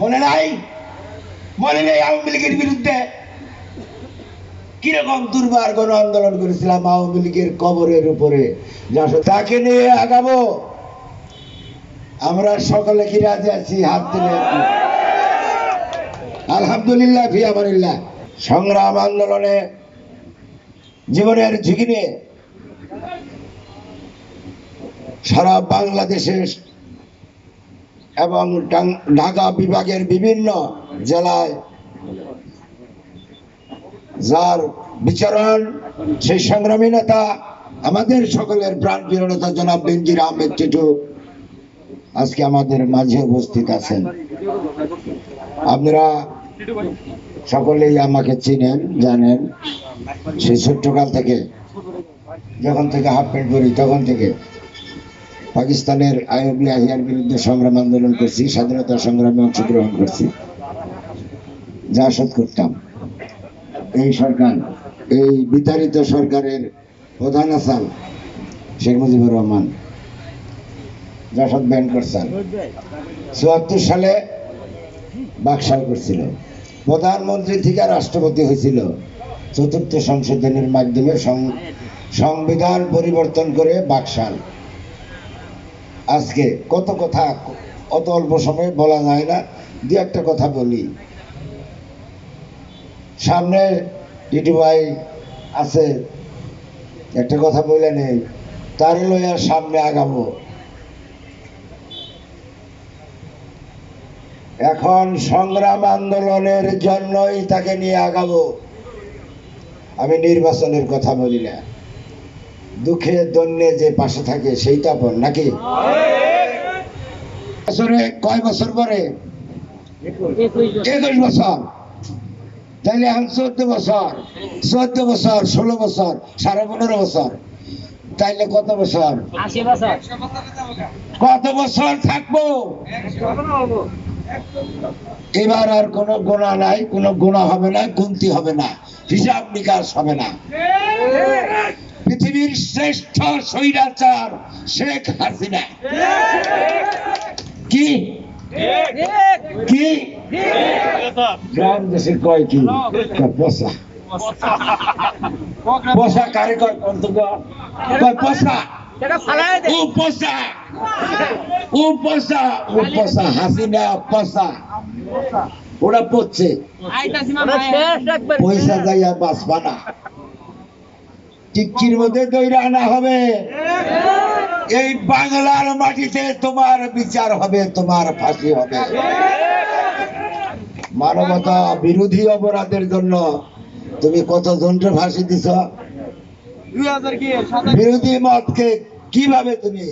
মনে নাই? মনে নেই আওয়ামী লীগের বিরুদ্ধে? কীরকম দুর্বার গণ আন্দোলন করেছিলাম আওয়ামী লীগের কবরের উপরে? তাকে নিয়ে আগাবো। আমরা সকলে কি রাজি আছি? হাত তুলে আলহামদুলিল্লাহ, ফি আমানিল্লাহ। সংগ্রাম আন্দোলনে জীবনের ঝুঁকি নিয়ে সারা বাংলাদেশে এবং ঢাকা বিভাগের বিভিন্ন জেলায় যার বিচরণ, সেই সংগ্রামী নেতা, আমাদের সকলের প্রাণ নেতা জনাব বেনজির আহমেদ টিটু আজকে আমাদের মাঝে উপস্থিত আছেন। আপনারা সকলেই আমাকে চিনেন, জানেন। সেই ছোট্টকাল থেকে, যখন থেকে হাফ প্যান্ট পরি, তখন থেকে পাকিস্তানের আইবি আহিয়ার বিরুদ্ধে সংগ্রাম আন্দোলন করছি, স্বাধীনতা সংগ্রামে অংশগ্রহণ করছি। জাসদ করতাম। এই সরকার, এই বিতাড়িত সরকারের প্রধান আসাল শেখ মুজিবুর রহমান। ব্যান করছেন। চুয়াত্তর সালে বাকশাল করছিল। প্রধানমন্ত্রী থেকে রাষ্ট্রপতি হয়েছিল। চতুর্থ সংশোধনের মাধ্যমে সংবিধান পরিবর্তন করে বাকশাল। আজকে কত কথা অত অল্প সময়ে বলা যায় না, দু একটা কথা বলি। সামনে টিটু ভাই আছে, একটা কথা বলে নেই তার লইয়া সামনে আগাবো। এখন সংগ্রাম আন্দোলনের জন্যই তাকে নিয়ে আগাবো। আমি নির্বাচনের কথা বলি না। দুঃখে দন্যে যে পাশে থাকে সেই তো আপন নাকি? বছরে কয় বছর পরে? একুশ বছর। তাইলে এখন চোদ্দ বছর চোদ্দ বছর ষোলো বছর সাড়ে পনেরো বছর। তাইলে কত বছর? কত বছর থাকব? এবার আর কোনো গোনা নাই কোনো গোনা হবে না গুনতি হবে না হিসাব নিকাশ হবে না। পৃথিবীর শ্রেষ্ঠ স্বৈরাচার শেখ হাসিনা। কি? কি? গ্রাম দেশের কয় কি? পচা। পচা কারে কয় পচা? ও পচা। ও পচা। ও পচা। হাসিনা পচা। ওরা পচছে। পয়সা যাইয়া বাঁচবা না। টিক্কির মধ্যে দইরা আনা হবে। এই বাংলার মাটিতে তোমার বিচার হবে, তোমার ফাঁসি হবে। মানবতা বিরোধী অপরাধের জন্য তুমি কত জনকে ফাঁসি দিছ? বিরোধী মতকে কীভাবে তুমি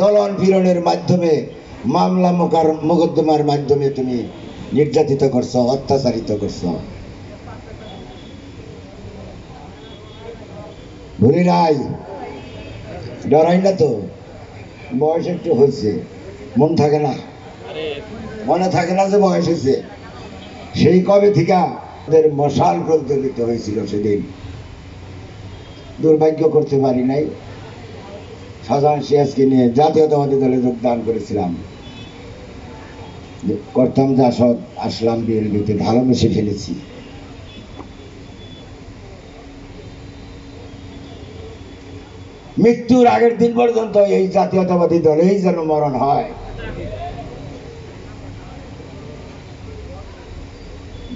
দলন পীড়নের মাধ্যমে, মামলা মোকার মোকদ্দমার মাধ্যমে তুমি নির্যাতিত করছ, অত্যাচারিত করছ? ভুলি নাই ডরাই না তো। বয়স একটু হয়েছে মন থাকে না। মনে থাকে না যে বয়স হয়েছে সেই কবে থেকে আমাদের মশাল প্রজ্বলিত হয়েছিল সেদিন। দুর্ভাগ্য করতে পারি নাই। সাধারণ সিয়াজকে নিয়ে জাতীয়তাবাদী দলে যোগদান করেছিলাম। করতাম জাসদ আসলাম বিএলবিতে ভালোবেসে ফেলেছি মৃত্যুর আগের দিন পর্যন্ত এই জাতীয়তাবাদী দলেই যেন মরণ হয়।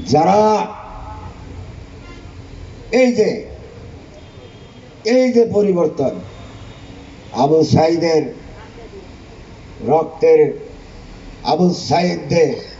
যারা এই যে এই যে পরিবর্তন, আবু সাইদের রক্তের, আবু সাইদদের